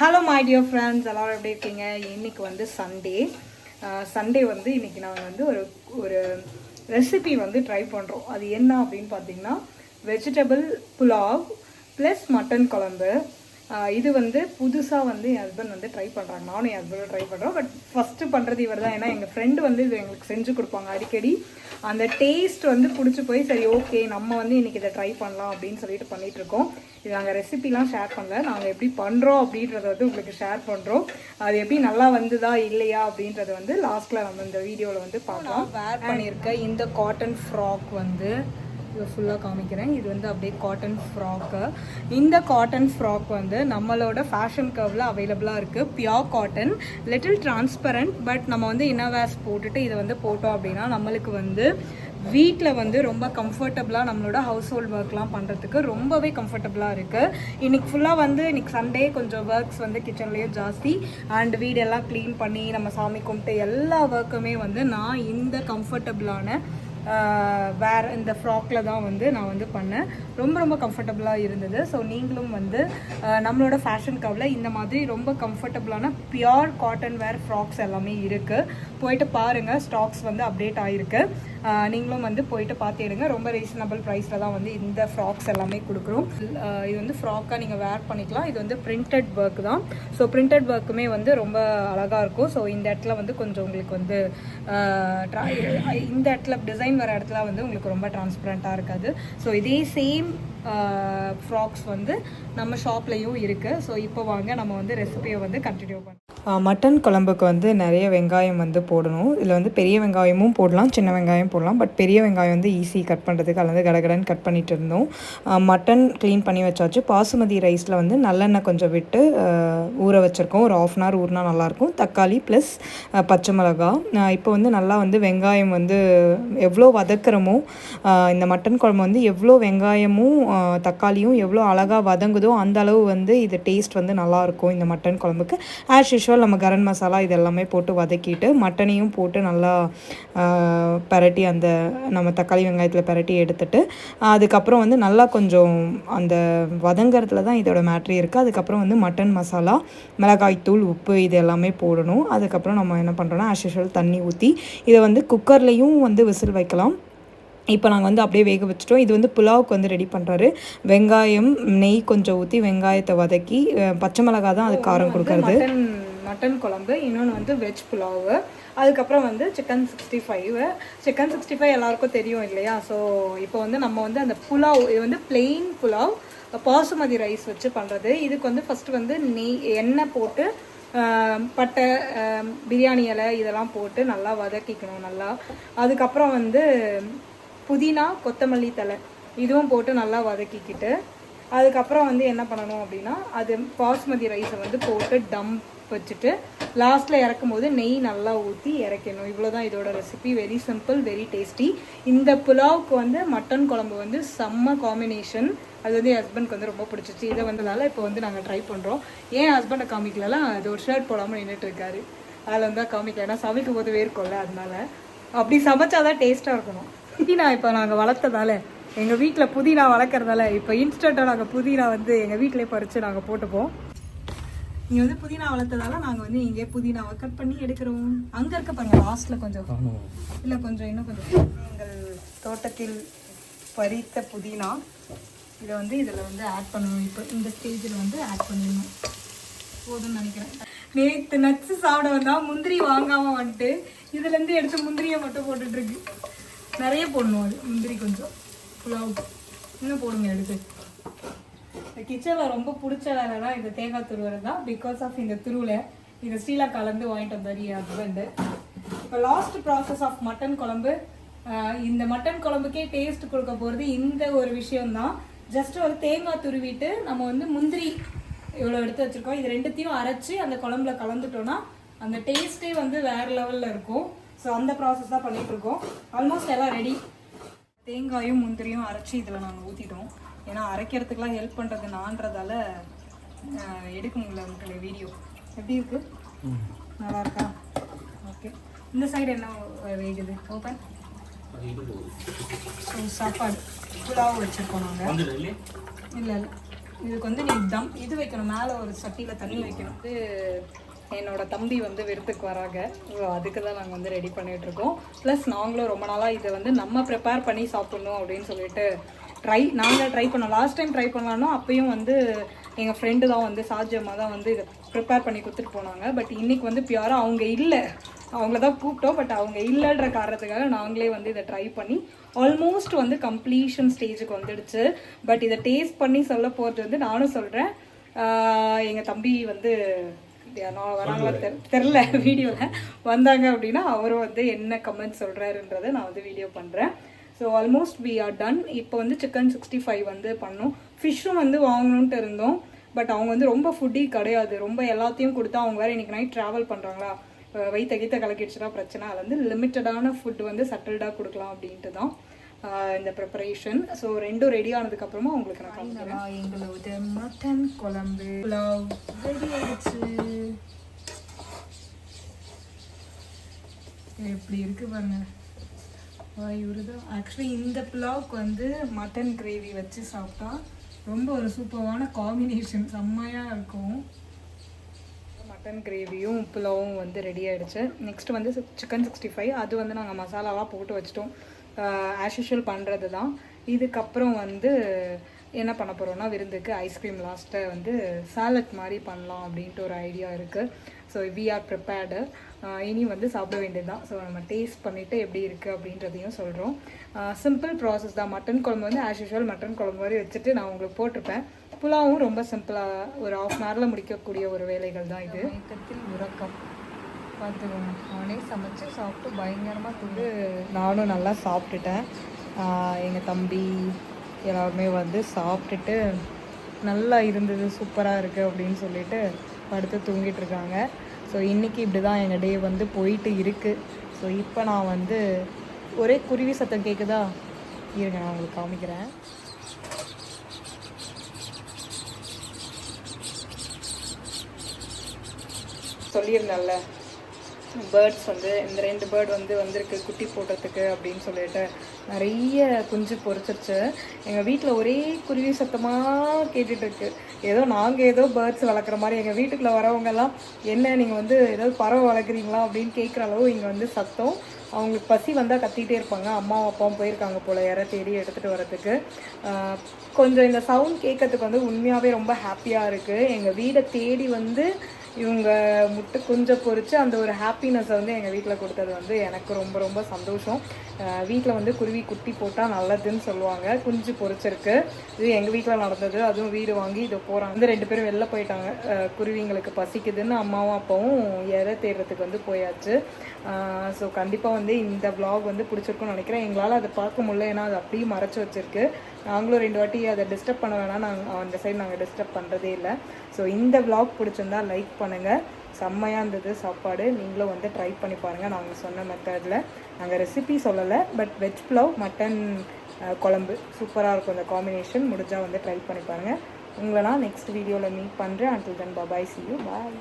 Hello my dear friends எல்லோரும் எப்படி இருக்கீங்க? இன்னைக்கு வந்து சண்டே சண்டே வந்து இன்னைக்கு நாங்கள் வந்து ஒரு ஒரு ரெசிபி வந்து ட்ரை பண்ணுறோம் அது என்ன அப்படின்னு பார்த்தீங்கன்னா வெஜிடபிள் புலாவ் ப்ளஸ் மட்டன் குழம்பு. இது வந்து புதுசாக வந்து என் ஹஸ்பண்ட் வந்து ட்ரை பண்ணுறாங்க நானும் என் ஹஸ்பண்டும் ட்ரை பண்ணுறோம் பட் ஃபஸ்ட்டு பண்ணுறது இவர் தான் ஏன்னா எங்கள் ஃப்ரெண்டு வந்து இது எங்களுக்கு செஞ்சு கொடுப்பாங்க. அடிக்கடி அந்த டேஸ்ட் வந்து பிடிச்சி போய் சரி ஓகே நம்ம வந்து இன்னைக்கு இதை ட்ரை பண்ணலாம் அப்படின்னு சொல்லிட்டு பண்ணிட்டு இருக்கோம். இது நாங்கள் ரெசிபிலாம் ஷேர் பண்ணல. நாங்கள் எப்படி பண்ணுறோம் அப்படின்றத வந்து உங்களுக்கு ஷேர் பண்ணுறோம் அது எப்படி நல்லா வந்ததா இல்லையா அப்படின்றத வந்து லாஸ்ட்டில் நம்ம இந்த வீடியோவில் வந்து பார்க்கலாம். வேர் பண்ணியிருக்க இந்த காட்டன் ஃப்ராக் வந்து இதை ஃபுல்லாக காமிக்கிறேன். இது வந்து அப்படியே காட்டன் ஃப்ராக்கு இந்த காட்டன் ஃப்ராக் வந்து நம்மளோட ஃபேஷன் கர்வில் அவைலபிளாக இருக்குது pure cotton little transparent but நம்ம வந்து இன்னவேஸ் போட்டுட்டு இதை வந்து போட்டோம் அப்படின்னா நம்மளுக்கு வந்து வீட்டில் வந்து ரொம்ப கம்ஃபர்டபுளாக நம்மளோட ஹவுஸ் ஹோல்ட் ஒர்க்லாம் பண்ணுறதுக்கு ரொம்பவே கம்ஃபர்டபுளாக இருக்குது இன்னைக்கு ஃபுல்லாக வந்து இன்றைக்கி சண்டே கொஞ்சம் ஒர்க்ஸ் வந்து கிச்சன்லேயும் ஜாஸ்தி. அண்ட் வீடெல்லாம் க்ளீன் பண்ணி நம்ம சாமி கும்பிட்டு எல்லா ஒர்க்குமே வந்து நான் இந்த கம்ஃபர்டபுளான வேறு இந்த ஃப்ராக்கில் தான் வந்து நான் வந்து பண்ணேன். ரொம்ப ரொம்ப கம்ஃபர்டபுளாக இருந்தது. ஸோ நீங்களும் வந்து நம்மளோட ஃபேஷன் கவில் இந்த மாதிரி ரொம்ப கம்ஃபர்டபுளான பியோர் காட்டன் வேர் ஃப்ராக்ஸ் எல்லாமே இருக்குது போயிட்டு பாருங்கள் ஸ்டாக்ஸ் வந்து அப்டேட் ஆகிருக்கு நீங்களும் வந்து போயிட்டு பார்த்துடுங்க ரொம்ப ரீசனபிள் ப்ரைஸில் தான் வந்து இந்த ஃப்ராக்ஸ் எல்லாமே கொடுக்குறோம். இது வந்து ஃப்ராக்காக நீங்கள் வேர் பண்ணிக்கலாம். இது வந்து பிரிண்டட் ஒர்க் தான். ஸோ பிரிண்டட் ஒர்க்குமே வந்து ரொம்ப அழகாக இருக்கும். ஸோ இந்த இடத்துல வந்து கொஞ்சம் உங்களுக்கு வந்து இந்த இடத்துல டிசைன் வர இடத்துல வந்து உங்களுக்கு ரொம்ப டிரான்ஸ்பரண்ட்டாக இருக்காது. ஸோ இதே சேம் ஃப்ராக்ஸ் வந்து நம்ம ஷாப்லேயும் இருக்குது ஸோ இப்போ வாங்க நம்ம வந்து ரெசிபியை வந்து கண்டினியூ பண்ணலாம். மட்டன் குழம்புக்கு வந்து நிறைய வெங்காயம் வந்து போடணும். இதில் வந்து பெரிய வெங்காயமும் போடலாம் சின்ன வெங்காயம் போடலாம். பட் பெரிய வெங்காயம் வந்து ஈஸி கட் பண்ணுறதுக்கு அல்லது கடகடன்னு கட் பண்ணிட்டு இருந்தோம். மட்டன் க்ளீன் பண்ணி வச்சாச்சு. பாசுமதி ரைஸில் வந்து நல்லெண்ணெய் கொஞ்சம் விட்டு ஊற வச்சுருக்கோம். ஒரு ஆஃப் அன் ஹவர் ஊறினா நல்லாயிருக்கும். தக்காளி ப்ளஸ் பச்சை மிளகா இப்போ வந்து நல்லா வந்து வெங்காயம் வந்து எவ்வளோ வதக்குறோமோ இந்த மட்டன் குழம்பு வந்து எவ்வளோ வெங்காயமும் தக்காளியும் எவ்வளோ அழகாக வதங்குதோ அந்த அளவு வந்து இது டேஸ்ட் வந்து நல்லாயிருக்கும் இந்த மட்டன் குழம்புக்கு. ஆஷ் யூஷுவல் நம்ம கரம் மசாலா இது எல்லாமே போட்டு வதக்கிட்டு மட்டனையும் போட்டு நல்லா பரட்டி அந்த நம்ம தக்காளி வெங்காயத்தில் பரட்டி எடுத்துட்டு அதுக்கப்புறம் வந்து நல்லா கொஞ்சம் அந்த வதங்கறதுல தான் இதோட மேட்ரி இருக்குது அதுக்கப்புறம் வந்து மட்டன் மசாலா மிளகாய்த்தூள் உப்பு இது எல்லாமே போடணும். அதுக்கப்புறம் நம்ம என்ன பண்ணுறோன்னா ஆஸ் யூஷுவல் தண்ணி ஊற்றி இதை வந்து குக்கர்லேயும் வந்து விசில் வைக்கலாம். இப்போ நாங்கள் வந்து அப்படியே வேக வச்சுட்டோம். இது வந்து புலாவுக்கு வந்து ரெடி பண்ணுறாரு வெங்காயம் நெய் கொஞ்சம் ஊற்றி வெங்காயத்தை வதக்கி பச்சை மிளகா தான் அது காரம் கொடுக்கறது. மட்டன் குழம்பு இன்னொன்று வந்து வெஜ் புலாவு. அதுக்கப்புறம் வந்து chicken sixty five chicken sixty five எல்லாருக்கும் தெரியும் இல்லையா? ஸோ இப்போ வந்து நம்ம வந்து அந்த புலாவ் இது வந்து பிளெயின் புலாவ் பாசுமதி ரைஸ் வச்சு பண்ணுறது இதுக்கு வந்து ஃபஸ்ட்டு வந்து நெய் எண்ணெய் போட்டு பட்டை பிரியாணி இலை இதெல்லாம் போட்டு நல்லா வதக்கிக்கணும் நல்லா. அதுக்கப்புறம் வந்து புதினா கொத்தமல்லி தழை இதுவும் போட்டு நல்லா வதக்கிக்கிட்டு அதுக்கப்புறம் வந்து என்ன பண்ணணும் அப்படின்னா அது பாஸ்மதி ரைஸை வந்து போட்டு டம்ப் வச்சுட்டு லாஸ்ட்டில் இறக்கும் போது நெய் நல்லா ஊற்றி இறக்கணும். இவ்வளோதான் இதோட recipe very simple very tasty இந்த புலாவுக்கு வந்து மட்டன் குழம்பு வந்து செம்ம காம்பினேஷன் அது வந்து என் ஹஸ்பண்ட்க்கு வந்து ரொம்ப பிடிச்சிச்சு. இதை வந்ததால இப்போ வந்து நாங்கள் ட்ரை பண்ணுறோம் ஏன் ஹஸ்பண்டை காமிக்கலலாம் அது ஒரு ஷர்ட் போடாமல் நின்றுட்டு இருக்காரு. அதில் வந்து காமிக்கல. ஏன்னா சமைக்கும் போது வேர்க்கும்ல அதனால. அப்படி சமைச்சாதான் டேஸ்ட்டாக இருக்கணும். புதினா இப்போ நாங்கள் வளர்த்ததால எங்கள் வீட்டில் புதினா வளர்க்குறதால இப்போ இன்ஸ்டண்ட்டாக நாங்கள் புதினா வந்து எங்கள் வீட்டிலே பறித்து நாங்கள் போட்டுப்போம். இங்கே வந்து புதினா வளர்த்ததால நாங்கள் வந்து இங்கே புதினாவை கட் பண்ணி எடுக்கிறோம். அங்கே இருக்க பாருங்க லாஸ்ட்டில் கொஞ்சம். இல்லை கொஞ்சம் இன்னும் கொஞ்சம். எங்கள் தோட்டத்தில் பறித்த புதினா. இதை வந்து இதில் வந்து ஆட் பண்ணணும். இப்போ இந்த ஸ்டேஜில் வந்து ஆட் பண்ணிடணும் போதும்னு நினைக்கிறேன். நேற்று நட்ஸ் சாப்பிட வந்தா முந்திரி வாங்காம வந்துட்டு இதுல இருந்து எடுத்து முந்திரியை மட்டும் போட்டுட்டு இருக்கு. நிறைய போடணும் அது. முந்திரி கொஞ்சம். புலாவுக்கு இன்னும் போடுங்க எடுத்து. கிச்சனில் ரொம்ப பிடிச்ச வேலைனா இந்த தேங்காய் துருவர் தான். பிகாஸ் ஆஃப் இந்த துருவில் இந்த ஸ்ரீலங்காலேருந்து வாங்கிட்டு வந்தார் என் ஹஸ்பண்டு இப்போ லாஸ்ட் ப்ராசஸ் ஆஃப் மட்டன் குழம்பு இந்த மட்டன் குழம்புக்கே டேஸ்ட் கொடுக்க போகிறது இந்த ஒரு விஷயம்தான். ஜஸ்ட் ஒரு தேங்காய் துருவிட்டு நம்ம வந்து முந்திரி இவ்வளோ எடுத்து வச்சுருக்கோம். இது ரெண்டுத்தையும் அரைச்சி அந்த குழம்புல கலந்துட்டோம்னா அந்த டேஸ்ட்டே வந்து வேற லெவலில் இருக்கும். ஸோ அந்த ப்ராசஸ் தான் பண்ணிகிட்ருக்கோம் இருக்கோம். ஆல்மோஸ்ட் எல்லாம் ரெடி தேங்காயும் முந்திரியும் அரைச்சி இதில் நாங்கள் ஊற்றிட்டோம் ஏன்னா அரைக்கிறதுக்கெலாம் ஹெல்ப் பண்ணுறது நான்றதால எடுக்க முடியல உங்களுக்கு வீடியோ எப்படி இருக்கு? நல்லா இருக்கா ஓகே இந்த சைடு என்ன வேகுது? ஓப்பன் ஸோ சாப்பாடு. புலாவ் வச்சுருக்கோம் நாங்கள் இல்லை இல்லை. இதுக்கு வந்து நீ தம் இது வைக்கணும். மேலே ஒரு சட்டியில் தண்ணி வைக்கணும். வந்து என்னோட தம்பி வந்து விருத்துக்கு வராங்க. ஸோ அதுக்கு தான் நாங்கள் வந்து ரெடி பண்ணிட்டு இருக்கோம். ப்ளஸ் நாங்களும் ரொம்ப நாளாக இதை வந்து நம்ம ப்ரிப்பேர் பண்ணி சாப்பிடணும் அப்படின்னு சொல்லிட்டு ட்ரை நாங்கள் ட்ரை பண்ணோம். லாஸ்ட் டைம் ட்ரை பண்ணலாம்னா அப்பயும் வந்து எங்கள் ஃப்ரெண்டு தான் வந்து சாஜியம்மா தான் வந்து இதை ப்ரிப்பேர் பண்ணி கொடுத்துட்டு போனாங்க. பட் இன்னைக்கு வந்து பியூராக அவங்க இல்லை. அவங்கள தான் கூப்பிட்டோம். பட் அவங்க இல்லைன்ற காரணத்துக்காக நாங்களே வந்து இதை ட்ரை பண்ணி ஆல்மோஸ்ட் வந்து கம்ப்ளீஷன் ஸ்டேஜுக்கு வந்துடுச்சு. பட் இதை டேஸ்ட் பண்ணி சொல்ல போகிறது வந்து நானும் சொல்கிறேன் எங்கள் தம்பி வந்து நான் வராங்களா தெ தெரில வீடியோவில் வந்தாங்க அப்படின்னா அவரும் வந்து என்ன கமெண்ட் சொல்கிறாருன்றதை நான் வந்து வீடியோ பண்ணுறேன் so almost we are done இப்போ வந்து சிக்கன் சிக்ஸ்டி ஃபைவ் வந்து பண்ணோம். ஃபிஷ்ஷும் வந்து வாங்கணுன்ட்டு இருந்தோம். பட் அவங்க வந்து ரொம்ப ஃபுட்டி கிடையாது. ரொம்ப எல்லாத்தையும் கொடுத்தா அவங்க வேறு இன்னைக்கு நைட் ட்ராவல் பண்ணுறாங்களா வயிற்ற கீத்த கலக்கிடுச்சுன்னா பிரச்சனை. அது வந்து லிமிட்டடான ஃபுட் வந்து சட்டில்டாக கொடுக்கலாம் அப்படின்ட்டு தான் இந்த ப்ரிப்பரேஷன் ஸோ ரெண்டும் ரெடி ஆனதுக்கப்புறமா உங்களுக்கு நான் காமிக்கிறேன். எங்களோட மட்டன் குழம்பு. புலாவ் ரெடி ஆயிடுச்சு. எப்படி இருக்கு பாருங்க. இவருதான் ஆக்சுவலி இந்த புலாவுக்கு வந்து மட்டன் கிரேவி வச்சு சாப்பிட்டா ரொம்ப ஒரு சூப்பரான காம்பினேஷன் செம்மையாக இருக்கும். மட்டன் கிரேவியும் புலாவும் வந்து ரெடி ஆகிடுச்சு நெக்ஸ்ட் வந்து சிக்கன் சிக்ஸ்டி ஃபைவ் அது வந்து நாங்கள் மசாலாவாக போட்டு வச்சிட்டோம். ஆஸ் பண்ணுறது தான் இதுக்கப்புறம் வந்து என்ன பண்ண போகிறோம்னா விருந்துக்கு ஐஸ்கிரீம் லாஸ்ட்டை வந்து சாலட் மாதிரி பண்ணலாம் அப்படின்ட்டு ஒரு ஐடியா இருக்குது ஸோ வி ஆர் ப்ரிப்பேர்டு இனி வந்து சாப்பிட வேண்டியது தான் ஸோ நம்ம டேஸ்ட் பண்ணிவிட்டு எப்படி இருக்குது அப்படின்றதையும் சொல்கிறோம் சிம்பிள் ப்ராசஸ் தான். மட்டன் குழம்பு வந்து ஆஸ் யூஷுவல் மட்டன் குழம்பு மாதிரி வச்சுட்டு நான் உங்களுக்கு போட்டிருப்பேன். புலாவும் ரொம்ப சிம்பிளாக ஒரு ஆஃப் அன் ஹவரில் முடிக்கக்கூடிய ஒரு வேலைகள் தான் இது. மயக்கத்தில் உறக்கம். பார்த்துக்கோங்க அவனே சமைச்சு சாப்பிட்டு பயங்கரமாக தூண்டு நானும் நல்லா சாப்பிட்டுட்டேன். எங்கள் தம்பி எல்லாருமே வந்து சாப்பிட்டுட்டு நல்லா இருந்தது சூப்பராக இருக்குது அப்படின்னு சொல்லிட்டு படுத்து தூங்கிட்டு இருக்காங்க. ஸோ இன்றைக்கி இப்படி தான் எங்கள் டே வந்து போயிட்டு இருக்குது ஸோ இப்போ நான் வந்து ஒரே குருவி சத்தம் கேட்குதா இருங்க நான் உங்களுக்கு காமிக்கிறேன். சொல்லியிருந்தேன்ல பேர்ட்ஸ் வந்து இந்த ரெண்டு பேர்ட் வந்து வந்திருக்கு குட்டி போடுறதுக்கு அப்படின்னு சொல்லிட்டு. நிறைய குஞ்சு பொறிச்சிருச்சு எங்கள் வீட்டில் ஒரே குருவி சத்தமாக கேட்டுட்ருக்கு. ஏதோ நாங்கள் ஏதோ பேர்ட்ஸ் வளர்க்குற மாதிரி எங்கள் வீட்டுக்குள்ளே வரவங்கெல்லாம் என்ன நீங்கள் வந்து ஏதாவது பறவை வளர்க்குறீங்களா? அப்படின்னு கேட்குற அளவு இங்கே வந்து சத்தம். அவங்களுக்கு பசி வந்தால் கத்திகிட்டே இருப்பாங்க. அம்மாவும் அப்பாவும் போயிருக்காங்க போல் யாரை தேடி எடுத்துகிட்டு வரதுக்கு கொஞ்சம் இந்த சவுண்ட் கேட்கறதுக்கு வந்து உண்மையாகவே ரொம்ப ஹாப்பியாக இருக்குது எங்கள் வீடை தேடி வந்து இவங்க முட்டை குஞ்சை பொறிச்சு அந்த ஒரு ஹாப்பினஸை வந்து எங்கள் வீட்டில் கொடுத்தது வந்து எனக்கு ரொம்ப ரொம்ப சந்தோஷம். வீட்டில் வந்து குருவி குட்டி போட்டால் நல்லதுன்னு சொல்லுவாங்க. குஞ்சு பொறிச்சிருக்கு இது எங்கள் வீட்டில் நடந்தது. அதுவும் வீடு வாங்கி இதை போகிறாங்க வந்து ரெண்டு பேரும் வெளில போயிட்டாங்க. குருவிங்களுக்கு பசிக்குதுன்னு அம்மாவும் அப்பாவும் இறை தேடுறதுக்கு வந்து போயாச்சு. ஸோ கண்டிப்பாக வந்து இந்த ப்ளாக் வந்து பிடிச்சிருக்கும்னு நினைக்கிறேன். எங்களால் அதை பார்க்க முடியல. ஏன்னா அது அப்படியே மறைச்சி வச்சிருக்கு. நாங்களும் ரெண்டு வாட்டி அதை டிஸ்டர்ப் பண்ண வேணாம் நாங்கள் அந்த சைடு நாங்கள் டிஸ்டர்ப் பண்ணுறதே இல்லை. ஸோ இந்த விளாக் பிடிச்சிருந்தா லைக் பண்ணுங்கள் செம்மையாக இருந்தது சாப்பாடு. நீங்களும் வந்து ட்ரை பண்ணி பாருங்கள் நாங்கள் சொன்ன மெத்தடில் நாங்கள் ரெசிபி சொல்லலை பட் வெஜ் புலவ் மட்டன் குழம்பு. சூப்பராக இருக்கும் இந்த காம்பினேஷன் முடிஞ்சால் வந்து ட்ரை பண்ணி பாருங்கள் உங்களை நான் நெக்ஸ்ட் வீடியோவில் மீட் பண்ணுறேன் until then bye see you bye